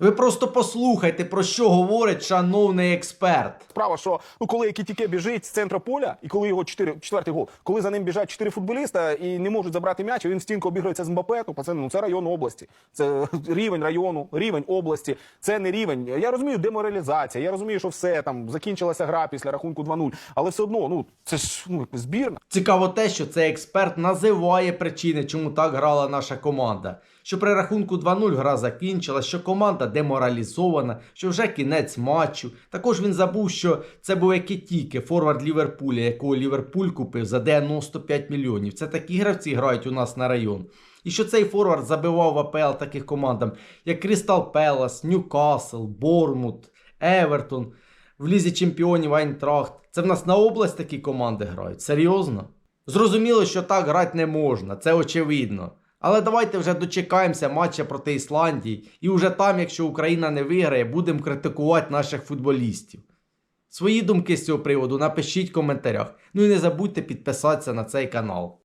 Ви просто послухайте, про що говорить шановний експерт. Справа, що ну коли Екітіке біжить з центра поля, і коли його чотири четвертий гол, коли за ним біжать чотири футболіста і не можуть забрати м'яч, і він в стінку обігрується з Мбапе, то пацани, ну це район області. Це рівень району, рівень області. Це не рівень. Я розумію, деморалізація. Я розумію, що все там закінчилася гра після рахунку 2-0, але все одно, ну це ж ну збірна. Цікаво те, що цей експерт називає причини, чому так грала наша команда. Що при рахунку 2-0 гра закінчилась, що команда деморалізована, що вже кінець матчу. Також він забув, що це був Екетіке, форвард Ліверпуля, якого Ліверпуль купив за 95 мільйонів. Це такі гравці грають у нас на район. І що цей форвард забивав в АПЛ таких командам, як Крістал Пелас, Ньюкасл, Бормут, Евертон, в Лізі Чемпіонів Айнтрахт. Це в нас на область такі команди грають. Серйозно? Зрозуміло, що так грати не можна, це очевидно. Але давайте вже дочекаємося матча проти Ісландії, і вже там, якщо Україна не виграє, будемо критикувати наших футболістів. Свої думки з цього приводу напишіть в коментарях. Ну і не забудьте підписатися на цей канал.